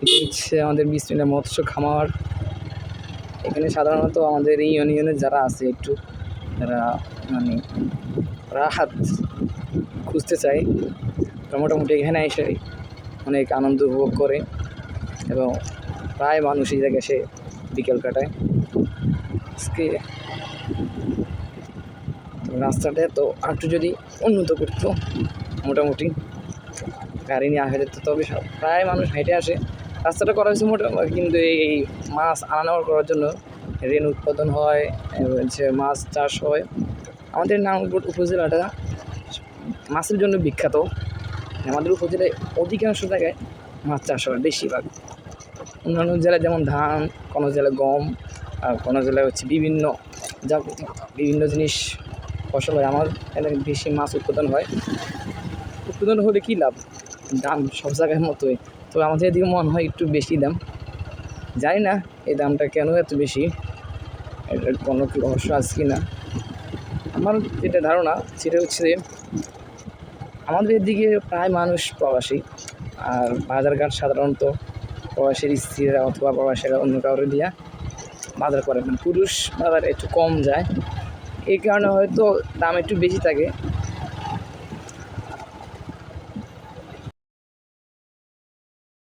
হচ্ছে আমাদের বিসমিল্লা মৎস্য খামার। এখানে সাধারণত আমাদের এই ইউনিয়নের যারা আছে একটু যারা মানে রাহাত খুঁজতে চায়। মোটামুটি এখানে এসে অনেক আনন্দ উপভোগ করে এবং প্রায় মানুষ এই জায়গায় এসে বিকেল কাটায়। আজকে রাস্তাটা তো একটু যদি উন্নত করতো, মোটামুটি গাড়ি নিয়ে আসা যেত তবে সব- প্রায় মানুষ হেঁটে আসে। রাস্তাটা করা হয়েছে মোটামুটি, কিন্তু এই মাছ আনা নেওয়া করার জন্য রেন উৎপাদন হয় হচ্ছে মাছ চাষ হয়। আমাদের নাঙ্গলকোট উপজেলাটা মাছের জন্য বিখ্যাত। আমাদের উপজেলায় অধিকাংশ জায়গায় মাছ চাষ হয়, বেশিরভাগ। অন্যান্য জেলায় যেমন ধান, কোনো জেলায় গম, আর কোনো জেলায় হচ্ছে বিভিন্ন যা বিভিন্ন জিনিস ফসল হয়। আমার এলাকায় বেশি মাছ উৎপাদন হয়। উৎপাদন হলে কী লাভ? দাম সব জায়গার মতোই। তো আমাদের এদিকে মনে হয় একটু বেশি দাম। জানি না এই দামটা কেন এত বেশি। এটার কোনো কি রহস্য আছে কি না আমার যেটা ধারণা সেটা হচ্ছে যে, আমাদের এদিকে প্রায় মানুষ প্রবাসী। আর বাজারঘাট সাধারণত প্রবাসীর স্ত্রীরা অথবা প্রবাসীরা অন্য কাউরে দিয়া বাজার করে মানে পুরুষ বাজার একটু কম যায়। এই কারণে হয়তো দাম একটু বেশি থাকে।